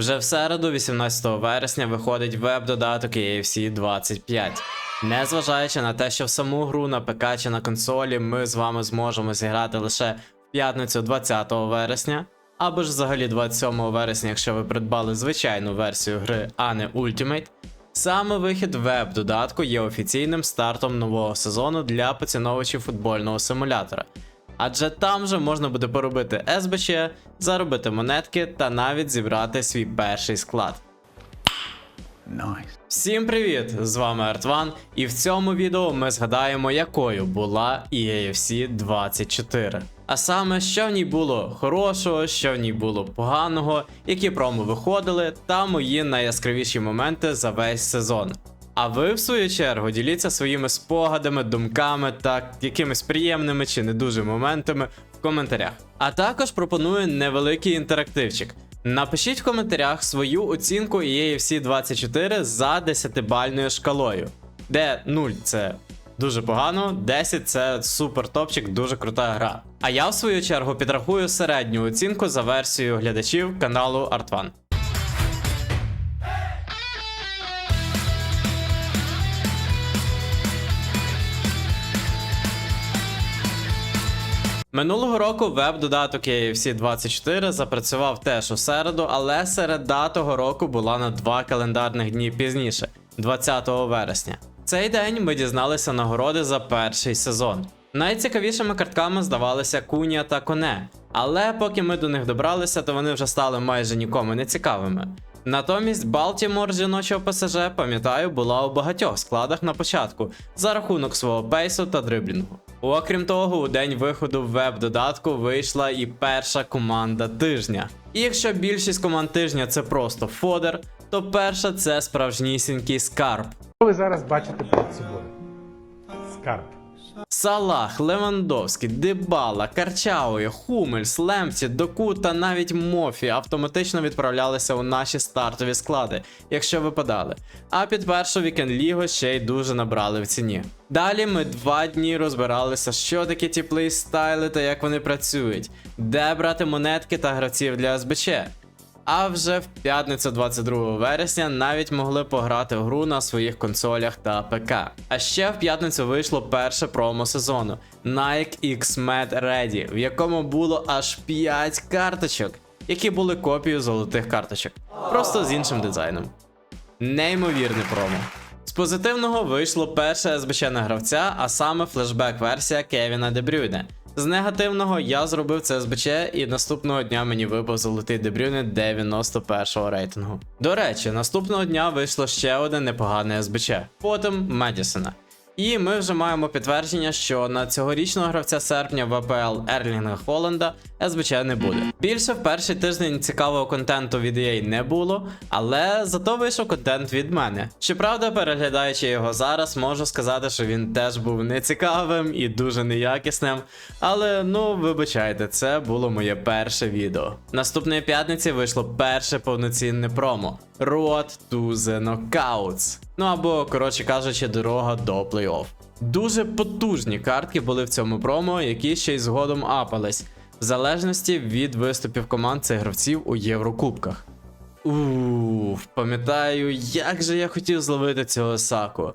Вже в середу, 18 вересня, виходить веб-додаток AFC 25. Незважаючи на те, що в саму гру на ПК чи на консолі ми з вами зможемо зіграти лише в п'ятницю 20 вересня, або ж взагалі 27 вересня, якщо ви придбали звичайну версію гри, а не Ultimate, Саме вихід веб-додатку є офіційним стартом нового сезону для поціновувачів футбольного симулятора. Адже там же можна буде поробити СБЧ, заробити монетки та навіть зібрати свій перший склад. Nice. Всім привіт! З вами Артван, і в цьому відео ми згадаємо, якою була EAFC 24. А саме, що в ній було хорошого, що в ній було поганого, які промо виходили, та мої найяскравіші моменти за весь сезон. А ви, в свою чергу, діліться своїми спогадами, думками та якимись приємними чи не дуже моментами в коментарях. А також пропоную невеликий інтерактивчик. Напишіть в коментарях свою оцінку EAFC 24 за 10-бальною шкалою, де 0 це дуже погано, 10 це супер топчик, дуже крута гра. А я в свою чергу підрахую середню оцінку за версією глядачів каналу Art1. Минулого року веб-додаток AFC 24 запрацював теж у середу, але середа того року була на два календарних дні пізніше, 20 вересня. Цей день ми дізналися нагороди за перший сезон. Найцікавішими картками здавалися Кунія та Коне, але поки ми до них добралися, то вони вже стали майже нікому не цікавими. Натомість Балтімор жіночого ПСЖ, пам'ятаю, була у багатьох складах на початку за рахунок свого пейсу та дриблінгу. Окрім того, у день виходу веб-додатку вийшла і перша команда тижня. І якщо більшість команд тижня це просто фодер, то перша це справжнісінький скарб. Ви зараз бачите перед собою? Скарб. Салах, Левандовський, Дебала, Карчауї, Хумельс, Лемці, Доку та навіть Мофі автоматично відправлялися у наші стартові склади, якщо випадали. А під першу вікенд лігу ще й дуже набрали в ціні. Далі ми два дні розбиралися, що таке ті плейстайли та як вони працюють, де брати монетки та гравців для СБЧ. А вже в п'ятницю 22 вересня навіть могли пограти гру на своїх консолях та ПК. А ще в п'ятницю вийшло перше промо сезону Nike X-Med Ready, в якому було аж 5 карточок, які були копією золотих карточок, просто з іншим дизайном. Неймовірне промо. З позитивного вийшло перше СБЧ на гравця, а саме флешбек-версія Кевіна Дебрюйне. З негативного я зробив це СБЧ, і наступного дня мені випав золотий дебрюни 91-го рейтингу. До речі, наступного дня вийшло ще одне непогане СБЧ, потім Медісона. І ми вже маємо підтвердження, що на цьогорічного гравця серпня в АПЛ Ерлінга Холланда СБЧ не буде. Більше в перший тиждень цікавого контенту від EA не було, але зато вийшов контент від мене. Щоправда, переглядаючи його зараз, можу сказати, що він теж був нецікавим і дуже неякісним. Але ну вибачайте, це було моє перше відео. Наступної п'ятниці вийшло перше повноцінне промо. Road to the Knockouts. Ну або, коротше кажучи, дорога до плей-офф. Дуже потужні картки були в цьому промо, які ще й згодом апались, в залежності від виступів команд цих гравців у Єврокубках. Уф, пам'ятаю, як же я хотів зловити цього Саку.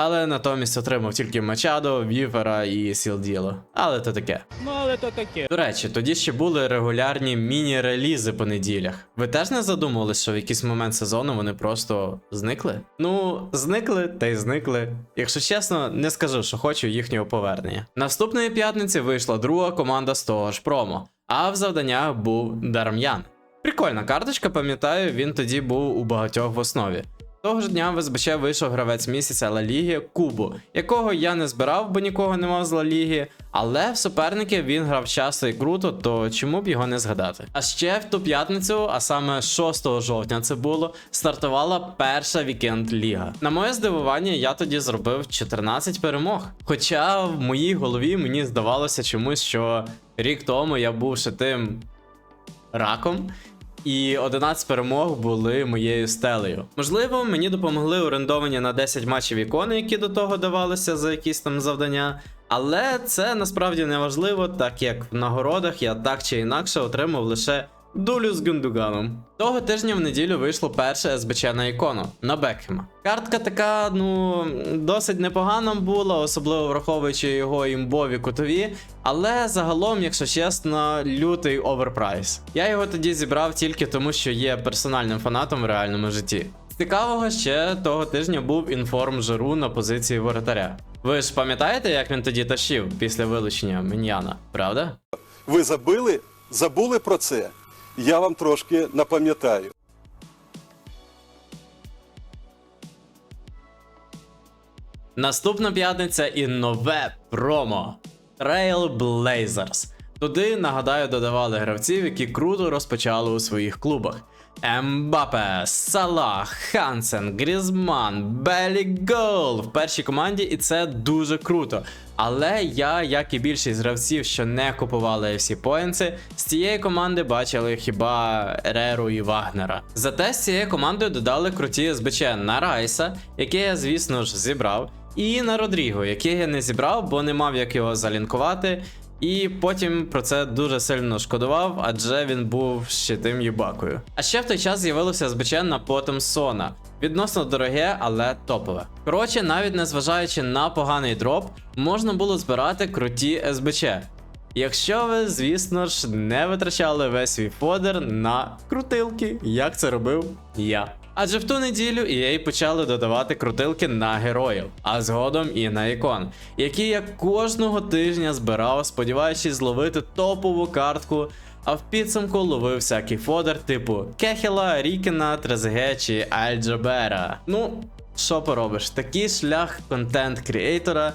Але натомість отримав тільки Мачадо, Віфера і Сілділо. Але то таке. Ну, але то таке. До речі, тоді ще були регулярні міні-релізи по неділях. Ви теж не задумували, що в якийсь момент сезону вони просто зникли? Ну, зникли та й зникли. Якщо чесно, не скажу, що хочу їхнього повернення. Наступної п'ятниці вийшла друга команда з того ж промо, а в завданнях був Дарм'ян. Прикольна карточка, пам'ятаю, він тоді був у багатьох в основі. Того ж дня в вийшов гравець місяця Ла Ліги Кубу, якого я не збирав, бо нікого не мав з Ла Ліги, але в суперники він грав часто і круто, то чому б його не згадати? А ще в ту п'ятницю, а саме 6 жовтня це було, стартувала перша вікенд ліга. На моє здивування, я тоді зробив 14 перемог. Хоча в моїй голові мені здавалося чомусь, що рік тому я був ще тим раком. І 11 перемог були моєю стелею. Можливо, мені допомогли орендовані на 10 матчів ікони, які до того давалися за якісь там завдання. Але це насправді не важливо, так як в нагородах я так чи інакше отримав лише Дулю з Гундуганом. Того тижня в неділю вийшло перше СБЧ на ікону на Бекхема. Картка така, ну, досить непогана була, особливо враховуючи його імбові кутові. Але загалом, якщо чесно, лютий оверпрайс. Я його тоді зібрав тільки тому, що є персональним фанатом в реальному житті. Цікавого ще того тижня був інформ Жиру на позиції воротаря. Ви ж пам'ятаєте, як він тоді тащив після вилучення Міньяна, правда? Ви забили? Забули про це? Я вам трошки напам'ятаю. Наступна п'ятниця і нове промо Trailblazers. Туди, нагадаю, додавали гравців, які круто розпочали у своїх клубах. Ембапе, Салах, Хансен, Грізман, Белі Гол в першій команді, і це дуже круто. Але я, як і більшість гравців, що не купували FC Points, з цієї команди бачили хіба Реру і Вагнера. Зате з цією командою додали круті СБЧ на Райса, яке я, звісно ж, зібрав, і на Родріго, який я не зібрав, бо не мав як його залінкувати. І потім про це дуже сильно шкодував, адже він був ще тим юбакою. А ще в той час з'явилося на потом Сона. Відносно дороге, але топове. Коротше, навіть незважаючи на поганий дроп, можна було збирати круті СБЧ. Якщо ви, звісно ж, не витрачали весь свій фодер на крутилки, як це робив я. Адже в ту неділю EA почали додавати крутилки на героїв, а згодом і на ікон, які я кожного тижня збирав, сподіваючись зловити топову картку, а в підсумку ловив всякий фодер типу Кехела, Рікена, Трезеге чи Альджабера. Ну, що поробиш, такий шлях контент-кріейтора.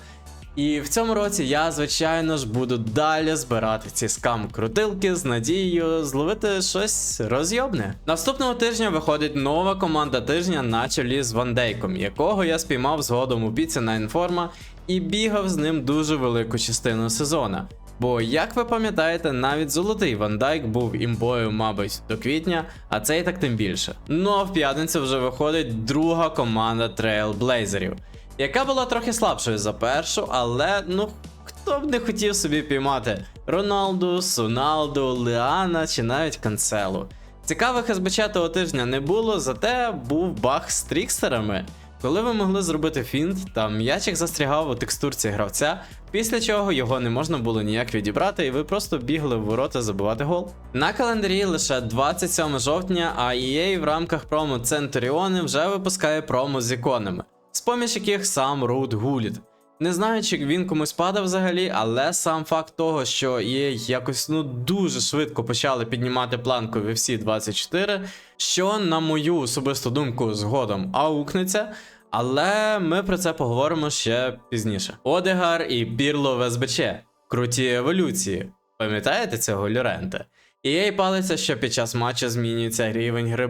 І в цьому році я, звичайно ж, буду далі збирати ці скам-крутилки з надією зловити щось розйобне. Наступного тижня виходить нова команда тижня на чолі з Вандейком, якого я спіймав згодом у піці на інформа і бігав з ним дуже велику частину сезона. Бо, як ви пам'ятаєте, навіть золотий Ван Дайк був імбою, мабуть, до квітня, а цей так тим більше. Ну а в п'ятницю вже виходить друга команда Трейлблейзерів яка була трохи слабшою за першу, але ну хто б не хотів собі піймати Роналду, Суналду, Леана чи навіть Канцелу. Цікавих СБЧ того тижня не було, зате був баг з трікстерами, коли ви могли зробити фінт, та м'ячик застрягав у текстурці гравця, після чого його не можна було ніяк відібрати, і ви просто бігли в ворота забивати гол. На календарі лише 27 жовтня, а EA в рамках промо Centurion вже випускає промо з іконами з-поміж яких сам Роуд гуліт. Не знаю, чи він комусь падав взагалі, але сам факт того, що є якось ну дуже швидко почали піднімати планку в FC 24, що, на мою особисту думку, згодом аукнеться. Але ми про це поговоримо ще пізніше. Одегар і Пірло в СБЧ. Круті еволюції. Пам'ятаєте цього Люрента? EA палиться, що під час матчу змінюється рівень гри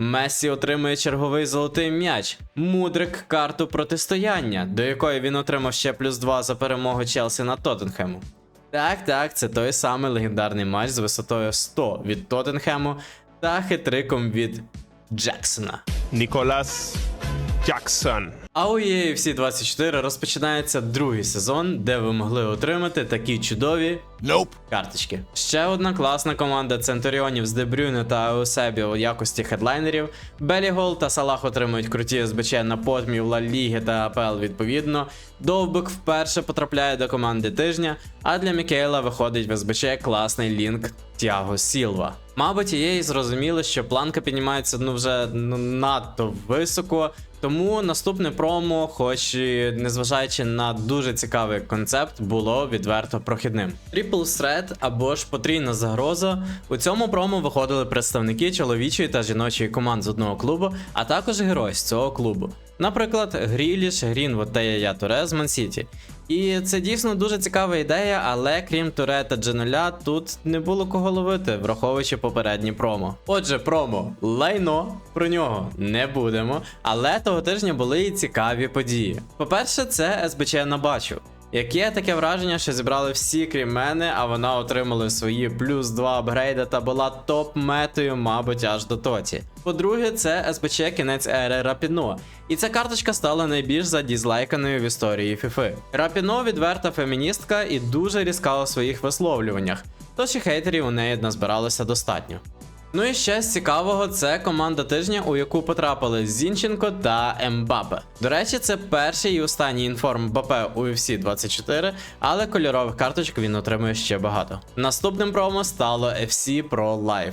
Мессі отримує черговий золотий м'яч, Мудрик карту протистояння, до якої він отримав ще плюс 2 за перемогу Челсі над Тоттенхему. Так, так, це той самий легендарний матч з висотою 100 від Тоттенхему та хитриком від Джексона. Ніколас Jackson. А у всі 24 розпочинається другий сезон, де ви могли отримати такі чудові Nope. карточки. Ще одна класна команда Центуріонів з Дебрюне та Еусебі у якості хедлайнерів. Белігол та Салах отримують круті СБЧ на потмів Ла Ліги та АПЛ відповідно. Довбик вперше потрапляє до команди тижня, а для Мікейла виходить в СБЧ класний лінк Тяго Сілва. Мабуть, її зрозуміли, що планка піднімається ну вже ну, надто високо. Тому наступне промо, хоч і незважаючи на дуже цікавий концепт, було відверто прохідним. Triple Threat або ж потрійна загроза. У цьому промо виходили представники чоловічої та жіночої команд з одного клубу, а також герой з цього клубу. Наприклад, Гріліш, Грінвуд та Яя Туре з Мансіті. І це дійсно дуже цікава ідея, але крім Туре та Дженоля, тут не було кого ловити, враховуючи попередні промо. Отже, промо лайно, про нього не будемо. Але того тижня були і цікаві події. По-перше, це СБЧ на бачу. Яке таке враження, що зібрали всі крім мене, а вона отримала свої плюс 2 апгрейда та була топ-метою, мабуть, аж до тоті. По-друге, це СБЧ кінець ери Рапіно. І ця карточка стала найбільш задізлайканою в історії FIFA. Рапіно відверта феміністка і дуже різка у своїх висловлюваннях. тож і хейтерів у неї назбиралося достатньо. Ну і ще з цікавого, це команда тижня, у яку потрапили Зінченко та Ембапе. До речі, це перший і останній інформ Мбапе у UFC 24, але кольорових карточок він отримує ще багато. Наступним промо стало FC Pro Live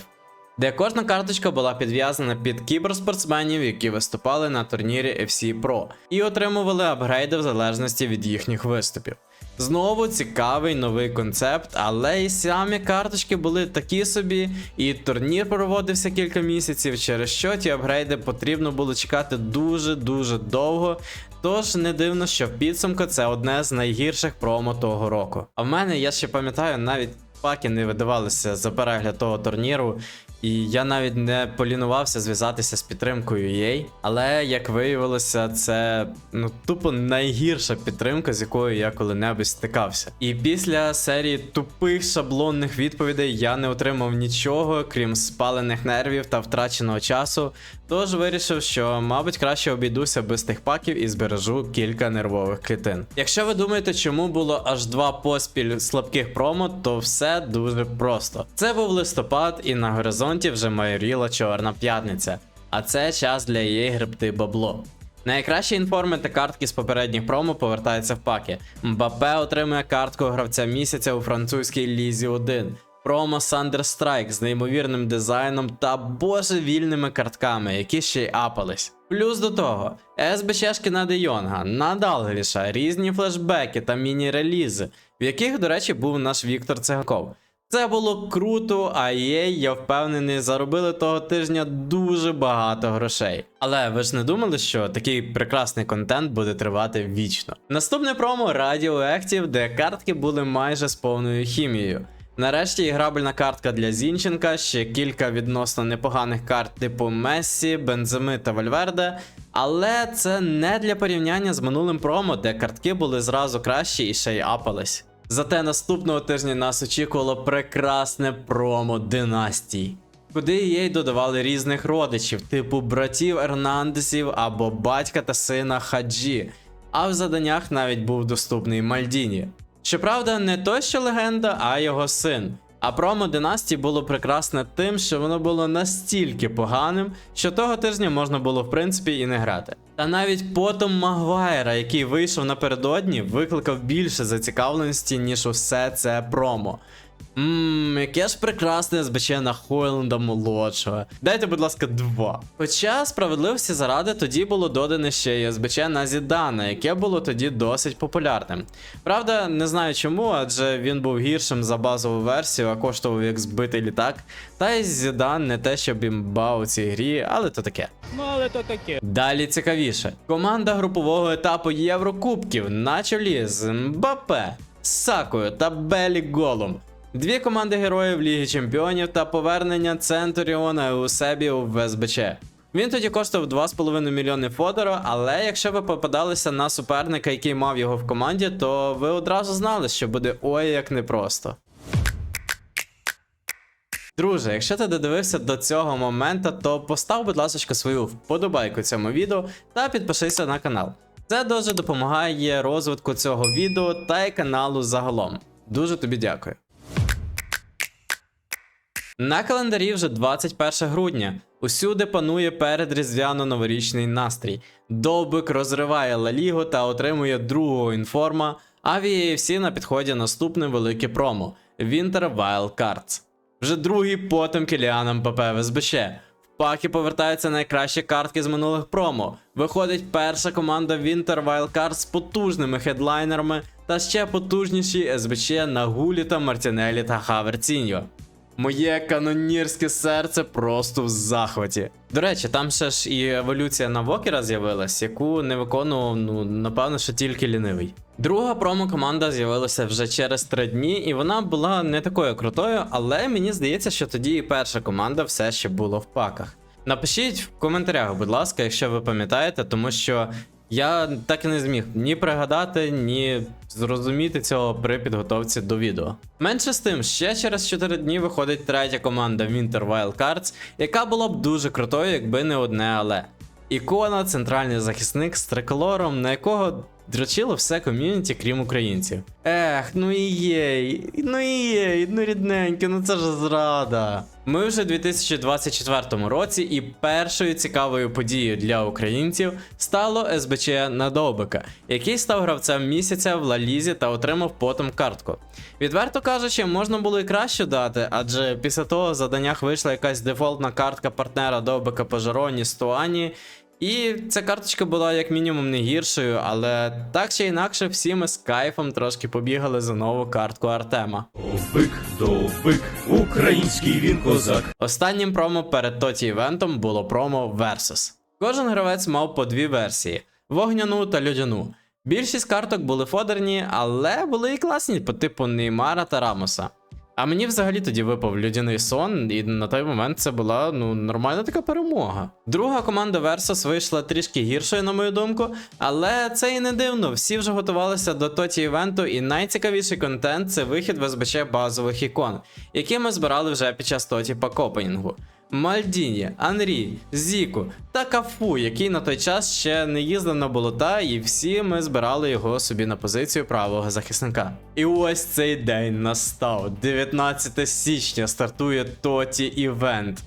де кожна карточка була підв'язана під кіберспортсменів, які виступали на турнірі FC Pro, і отримували апгрейди в залежності від їхніх виступів. Знову цікавий новий концепт, але і самі карточки були такі собі, і турнір проводився кілька місяців, через що ті апгрейди потрібно було чекати дуже-дуже довго. Тож не дивно, що в підсумку це одне з найгірших промо того року. А в мене, я ще пам'ятаю, навіть паки не видавалися за перегляд того турніру. І я навіть не полінувався зв'язатися з підтримкою EA, але як виявилося, це ну тупо найгірша підтримка, з якою я коли-небудь стикався. І після серії тупих шаблонних відповідей я не отримав нічого, крім спалених нервів та втраченого часу. Тож вирішив, що, мабуть, краще обійдуся без тих паків і збережу кілька нервових клітин. Якщо ви думаєте, чому було аж два поспіль слабких промо, то все дуже просто. Це був листопад, і на горизонті вже майоріла Чорна п'ятниця. А це час для її гребти бабло. Найкращі інформи та картки з попередніх промо повертаються в паки. Мбапе отримує картку гравця місяця у французькій лізі 1. Промо Thunder Strike з неймовірним дизайном та божевільними картками, які ще й апались. Плюс до того, СБЧшки на Де Йонга, на Далгліша, різні флешбеки та міні-релізи, в яких, до речі, був наш Віктор Циганков. Це було круто, а EA, я впевнений, заробили того тижня дуже багато грошей. Але ви ж не думали, що такий прекрасний контент буде тривати вічно. Наступне промо Radioactive, де картки були майже з повною хімією. Нарешті іграбельна картка для Зінченка, ще кілька відносно непоганих карт типу Мессі, Бенземи та Вальверде. Але це не для порівняння з минулим промо, де картки були зразу кращі і ще й апались. Зате наступного тижня нас очікувало прекрасне промо династій. Куди їй додавали різних родичів, типу братів Ернандесів або батька та сина Хаджі, а в заданнях навіть був доступний Мальдіні. Щоправда, не той, що легенда, а його син. А промо Династії було прекрасне тим, що воно було настільки поганим, що того тижня можна було в принципі і не грати. Та навіть потом Магвайра, який вийшов напередодні, викликав більше зацікавленості, ніж усе це промо. Ммм, яке ж прекрасне СБЧ на Хойленда молодшого. Дайте, будь ласка, два. Хоча справедливості заради тоді було додане ще й СБЧ на Зідана, яке було тоді досить популярним. Правда, не знаю чому, адже він був гіршим за базову версію, а коштував як збитий літак. Та й Зідан не те, щоб імба у цій грі, але то таке. Ну, але то таке. Далі цікавіше. Команда групового етапу Єврокубків на чолі з Мбапе, Сакою та Белі Голом. Дві команди героїв Ліги Чемпіонів та повернення Центуріона себе у ВСБЧ. Він тоді коштував 2,5 мільйони фодору, але якщо ви попадалися на суперника, який мав його в команді, то ви одразу знали, що буде ой як непросто. Друже, якщо ти додивився до цього моменту, то постав, будь ласка, свою вподобайку цьому відео та підпишися на канал. Це дуже допомагає розвитку цього відео та й каналу загалом. Дуже тобі дякую. На календарі вже 21 грудня. Усюди панує передріздвяно-новорічний настрій. Довбик розриває Ла Лігу та отримує другого інформа, а в EAFC на підході наступне велике промо Winter Wild Cards. Вже другий потом Кіліаном ПП в СБЧ. В паки повертаються найкращі картки з минулих промо. Виходить перша команда Winter Wild Cards з потужними хедлайнерами та ще потужніші СБЧ на Гуліта, Мартінелі та Хаверціньо. Моє канонірське серце просто в захваті. До речі, там ще ж і еволюція на Вокера з'явилась, яку не виконував, ну напевно, що тільки лінивий. Друга промо-команда з'явилася вже через три дні, і вона була не такою крутою, але мені здається, що тоді і перша команда все ще була в паках. Напишіть в коментарях, будь ласка, якщо ви пам'ятаєте, тому що я так і не зміг ні пригадати, ні зрозуміти цього при підготовці до відео. Менше з тим, ще через 4 дні виходить третя команда Winter Wild Cards, яка була б дуже крутою, якби не одне але. Ікона, центральний захисник з триколором, на якого дрочило все ком'юніті, крім українців. Ех, ну і єй, ну і єй, ну рідненьке, ну це ж зрада. Ми вже у 2024 році, і першою цікавою подією для українців стало СБЧ Надовбика, який став гравцем місяця в Лалізі та отримав потом картку. Відверто кажучи, можна було і краще дати, адже після того в заданнях вийшла якась дефолтна картка партнера Довбика по Жароні Стуані. І ця карточка була як мінімум не гіршою, але так чи інакше всі ми з кайфом трошки побігали за нову картку Артема. Довбик, довбик, український він козак. Останнім промо перед тоті івентом було промо Versus. Кожен гравець мав по дві версії: вогняну та льодяну. Більшість карток були фодерні, але були і класні по типу Неймара та Рамоса. А мені взагалі тоді випав людяний сон, і на той момент це була ну нормальна така перемога. Друга команда Versus вийшла трішки гіршою, на мою думку, але це і не дивно. Всі вже готувалися до тоті івенту, і найцікавіший контент це вихід в СБЧ базових ікон, які ми збирали вже під час тоті пакопенінгу. Мальдіні, Анрі, Зіку та Кафу, який на той час ще не їздив на болота, і всі ми збирали його собі на позицію правого захисника. І ось цей день настав. 19 січня стартує Тоті івент.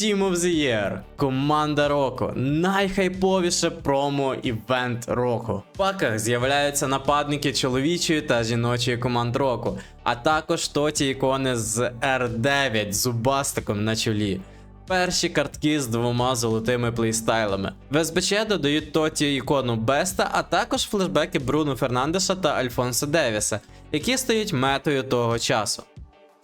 Team of the Year, команда року, найхайповіше промо івент року. В паках з'являються нападники чоловічої та жіночої команд року, а також тоті ікони з R9 з зубастиком на чолі. Перші картки з двома золотими плейстайлами. В СБЧ додають тоті ікону Беста, а також флешбеки Бруно Фернандеша та Альфонсо Девіса, які стають метою того часу.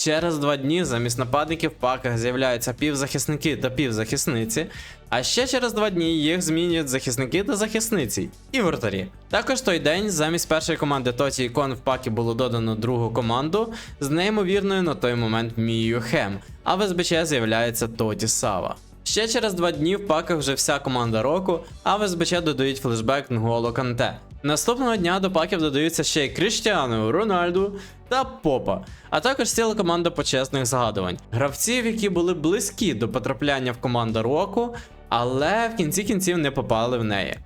Через два дні замість нападників в паках з'являються півзахисники та півзахисниці, а ще через два дні їх змінюють захисники та захисниці і вратарі. Також той день замість першої команди Тоті Ікон в пакі було додано другу команду з неймовірною на той момент Мією Хем, а в СБЧ з'являється Тоті Сава. Ще через два дні в паках вже вся команда року, а в СБЧ додають флешбек Нголо Канте. Наступного дня до паків додаються ще й Кріштіану, Рональду та Попа, а також ціла команда почесних згадувань. Гравців, які були близькі до потрапляння в команду року, але в кінці кінців не попали в неї.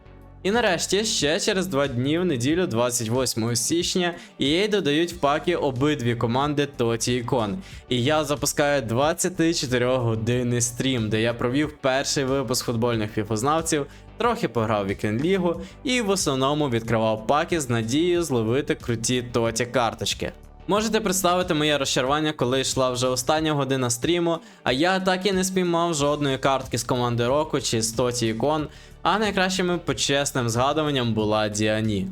І нарешті, ще через два дні в неділю, 28 січня, EA додають в паки обидві команди Тоті Ікон. І я запускаю 24 годинний стрім, де я провів перший випуск футбольних фіфознавців, трохи пограв вікенд лігу і в основному відкривав паки з надією зловити круті Тоті карточки. Можете представити моє розчарування, коли йшла вже остання година стріму, а я так і не спіймав жодної картки з команди року чи з Тоті ікон, а найкращим почесним згадуванням була Діані.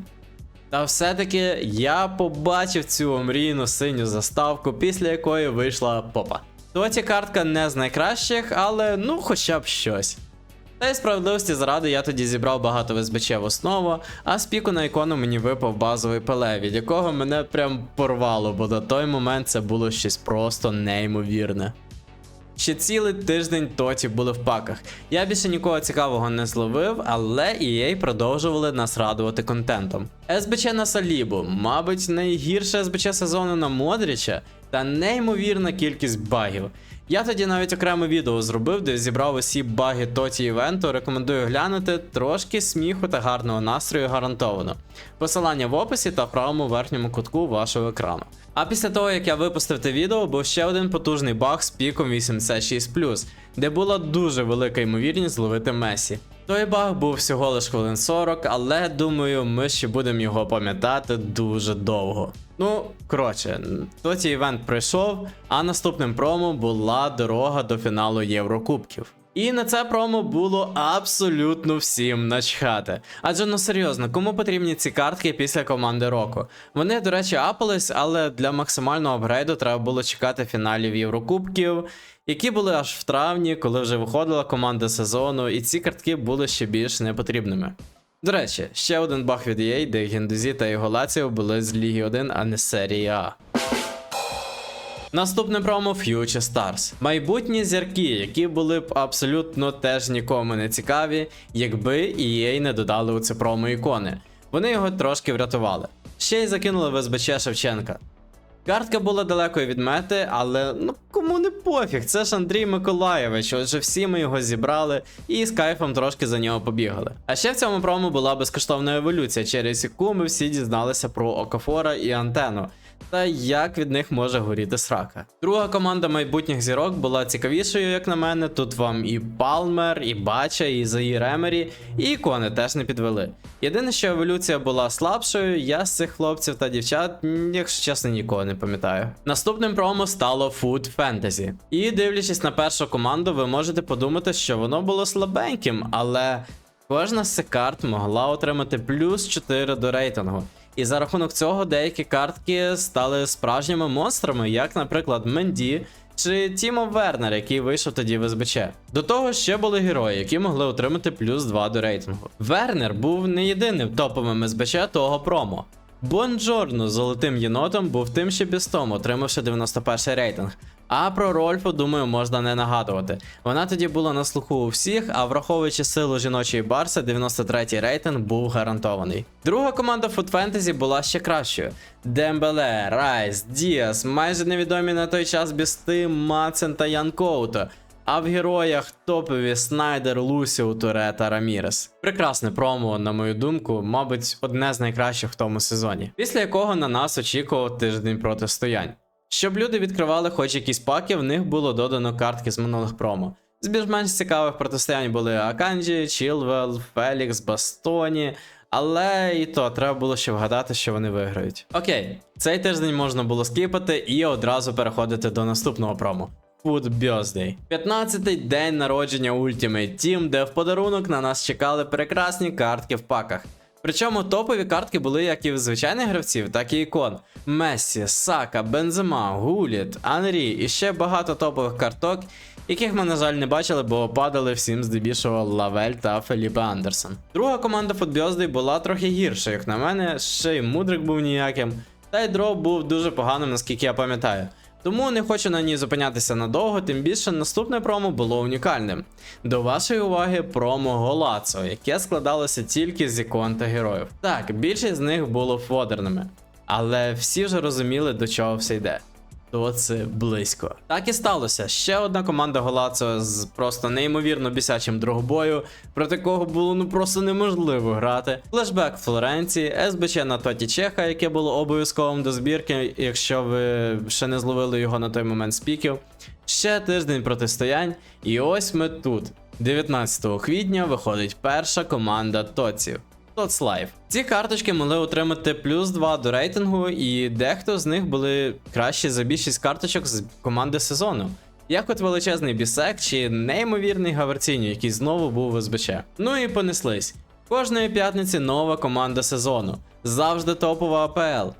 Та все-таки я побачив цю омрійну синю заставку, після якої вийшла попа. Тоті картка не з найкращих, але ну хоча б щось. Та й справедливості заради я тоді зібрав багато в СБЧ в основу, а з піку на ікону мені випав базовий пеле, від якого мене прям порвало, бо на той момент це було щось просто неймовірне. Ще цілий тиждень тоті були в паках. Я більше нікого цікавого не зловив, але EA продовжували нас радувати контентом. СБЧ на Салібу, мабуть, найгірше СБЧ сезону на Модріча та неймовірна кількість багів. Я тоді навіть окреме відео зробив, де зібрав усі баги тоті івенту. Рекомендую глянути трошки сміху та гарного настрою гарантовано. Посилання в описі та в правому верхньому кутку вашого екрану. А після того, як я випустив те відео, був ще один потужний баг з піком 86, де була дуже велика ймовірність зловити Месі. Той баг був всього лиш хвилин 40, але думаю, ми ще будемо його пам'ятати дуже довго. Ну, коротше, тоді івент пройшов, а наступним промо була дорога до фіналу Єврокубків. І на це промо було абсолютно всім начхати. Адже ну серйозно, кому потрібні ці картки після команди року? Вони, до речі, апались, але для максимального апгрейду треба було чекати фіналів Єврокубків, які були аж в травні, коли вже виходила команда сезону, і ці картки були ще більш непотрібними. До речі, ще один баг від EA, де Гендузі та його Лаціо були з Ліги 1, а не серії А. Наступне промо Future Stars. Майбутні зірки, які були б абсолютно теж нікому не цікаві, якби EA не додали у це промо ікони. Вони його трошки врятували. Ще й закинули в СБЧ Шевченка. Картка була далекою від мети, але ну кому не пофіг, це ж Андрій Миколаєвич. Отже, всі ми його зібрали і з кайфом трошки за нього побігали. А ще в цьому промо була безкоштовна еволюція, через яку ми всі дізналися про Окафора і Антену. Та як від них може горіти срака. Друга команда майбутніх зірок була цікавішою, як на мене. Тут вам і Палмер, і Бача, і Заїр Емері, і ікони теж не підвели. Єдине, що еволюція була слабшою, я з цих хлопців та дівчат, якщо чесно, нікого не пам'ятаю. Наступним промо стало Food Fantasy. І дивлячись на першу команду, ви можете подумати, що воно було слабеньким, але кожна з цих карт могла отримати плюс 4 до рейтингу. І за рахунок цього деякі картки стали справжніми монстрами, як, наприклад, Менді чи Тімо Вернер, який вийшов тоді в СБЧ. До того ще були герої, які могли отримати плюс 2 до рейтингу. Вернер був не єдиним топовим СБЧ того промо. Бонджорно з золотим єнотом був тим ще бістом, отримавши 91 рейтинг. А про Рольфу, думаю, можна не нагадувати. Вона тоді була на слуху у всіх, а враховуючи силу жіночої барси, 93-й рейтинг був гарантований. Друга команда Food Fantasy була ще кращою: Дембеле, Райс, Діас, майже невідомі на той час бісти, Мацен та Ян Коуто. А в героях топові Снайдер, Лусіо, Туре та Рамірес. Прекрасне промо, на мою думку, мабуть, одне з найкращих в тому сезоні, після якого на нас очікував тиждень протистоянь. Щоб люди відкривали хоч якісь паки, в них було додано картки з минулих промо. З більш-менш цікавих протистоянь були Аканджі, Чілвел, Фелікс, Бастоні. Але і то треба було ще вгадати, що вони виграють. Окей, цей тиждень можна було скіпати і одразу переходити до наступного промо. Food Birthday. 15-й день народження Ultimate Team, де в подарунок на нас чекали прекрасні картки в паках. Причому топові картки були як і в звичайних гравців, так і ікон. Мессі, Сака, Бензема, Гуліт, Анрі і ще багато топових карток, яких ми, на жаль, не бачили, бо падали всім здебільшого Лавель та Феліпе Андерсон. Друга команда Food була трохи гірша, як на мене, ще й Мудрик був ніяким, та й дроп був дуже поганим, наскільки я пам'ятаю. Тому не хочу на ній зупинятися надовго, тим більше наступне промо було унікальним. До вашої уваги промо Голацо, яке складалося тільки з ікон та героїв. Так, більшість з них було фодерними, але всі вже розуміли, до чого все йде. То це близько. Так і сталося. Ще одна команда Голацо з просто неймовірно бісячим другобою, проти кого було ну просто неможливо грати. Флешбек Флоренції, СБЧ на Тоті Чеха, яке було обов'язковим до збірки, якщо ви ще не зловили його на той момент з піків. Ще тиждень протистоянь, і ось ми тут. 19 квітня виходить перша команда Тоців. Tots Life. Ці карточки могли отримати плюс 2 до рейтингу, і дехто з них були кращі за більшість карточок з команди сезону. Як от величезний бісек чи неймовірний Гаверціню, який знову був в СБЧ. Ну і понеслись. Кожної п'ятниці нова команда сезону. Завжди топова АПЛ.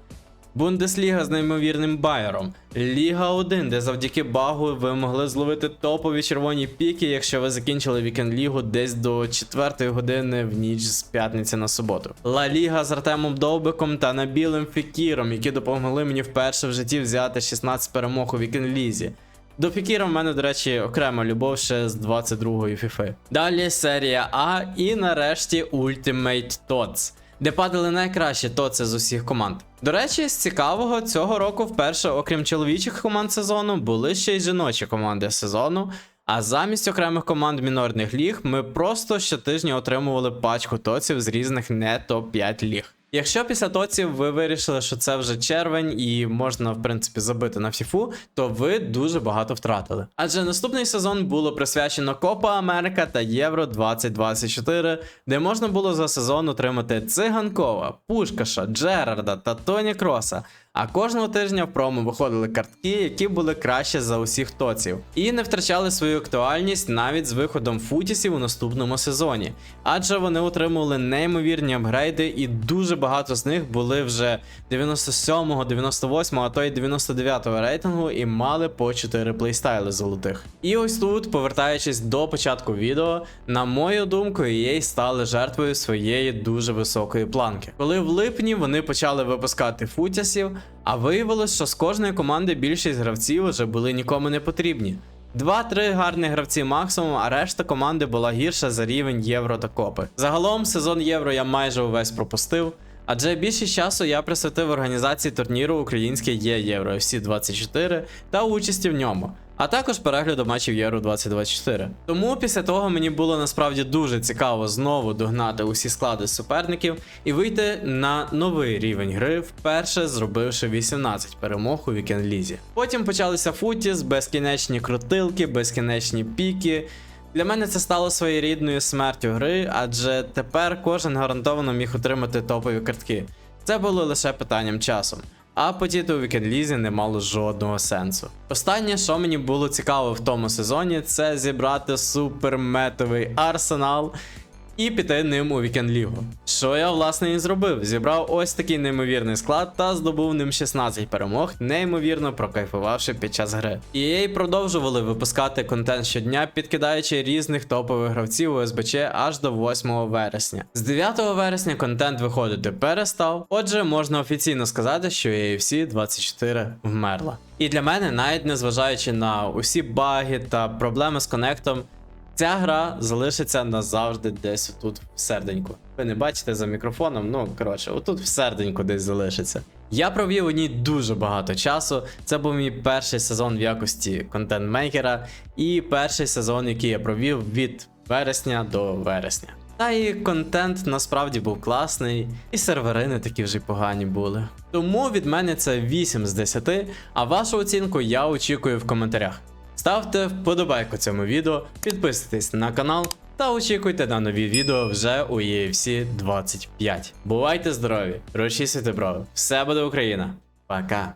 Бундесліга з неймовірним байером. Ліга 1, де завдяки багу ви могли зловити топові червоні піки, якщо ви закінчили вікенд лігу десь до 4 години в ніч з п'ятниці на суботу. Ла Ліга з Артемом Довбиком та Набілим Фекіром, які допомогли мені вперше в житті взяти 16 перемог у вікенд лізі. До Фікіра в мене, до речі, окрема любов ще з 22-ї фіфи. Далі серія А і нарешті Ultimate Tots, де падали найкращі тоци з усіх команд. До речі, з цікавого цього року вперше, окрім чоловічих команд сезону, були ще й жіночі команди сезону. А замість окремих команд мінорних ліг ми просто щотижня отримували пачку тоців з різних не топ-5 ліг. Якщо після тоців ви вирішили, що це вже червень і можна, в принципі, забити на фіфу, то ви дуже багато втратили. Адже наступний сезон було присвячено Копа Америка та Євро 2024, де можна було за сезон отримати Циганкова, Пушкаша, Джерарда та Тоні Кроса. А кожного тижня в промо виходили картки, які були краще за усіх тоців, і не втрачали свою актуальність навіть з виходом футісів у наступному сезоні, адже вони отримували неймовірні апгрейди, і дуже багато з них були вже 97-го, 98-го, а то й 99-го рейтингу і мали по 4 плейстайли золотих. І ось тут, повертаючись до початку відео, на мою думку, EA стали жертвою своєї дуже високої планки. Коли в липні вони почали випускати футісів, а виявилось, що з кожної команди більшість гравців вже були нікому не потрібні. Два-три гарні гравці максимум, а решта команди була гірша за рівень євро та копи. Загалом сезон євро я майже увесь пропустив. Адже більшість часу я присвятив організації турніру Українське є Євро FC 24 та участі в ньому, а також перегляду матчів Євро 2024. Тому після того мені було насправді дуже цікаво знову догнати усі склади суперників і вийти на новий рівень гри, вперше зробивши 18 перемог у вікенд лізі. Потім почалися футіс, безкінечні крутилки, безкінечні піки. Для мене це стало своєрідною смертю гри, адже тепер кожен гарантовано міг отримати топові картки. Це було лише питанням часу. А подіти у вікенлізі не мало жодного сенсу. Останнє, що мені було цікаво в тому сезоні, це зібрати суперметовий арсенал і піти ним у вікенд лігу. Що я власне і зробив? Зібрав ось такий неймовірний склад та здобув ним 16 перемог, неймовірно прокайфувавши під час гри. EA продовжували випускати контент щодня, підкидаючи різних топових гравців у СБЧ аж до 8 вересня. З 9 вересня контент виходити перестав. Отже, можна офіційно сказати, що EAFC 24 вмерла. І для мене, навіть незважаючи на усі баги та проблеми з конектом, Ця гра залишиться назавжди десь тут в серденьку. Ви не бачите за мікрофоном, ну коротше, отут в серденьку десь залишиться. Я провів у ній дуже багато часу. Це був мій перший сезон в якості контент-мейкера і перший сезон, який я провів від вересня до вересня. Та і контент насправді був класний, і сервери не такі вже погані були. Тому від мене це 8 з 10, а вашу оцінку я очікую в коментарях. Ставте вподобайку цьому відео, підписуйтесь на канал та очікуйте на нові відео вже у UFC 25. Бувайте здорові, розчісуйте брови. Все буде Україна. Пока.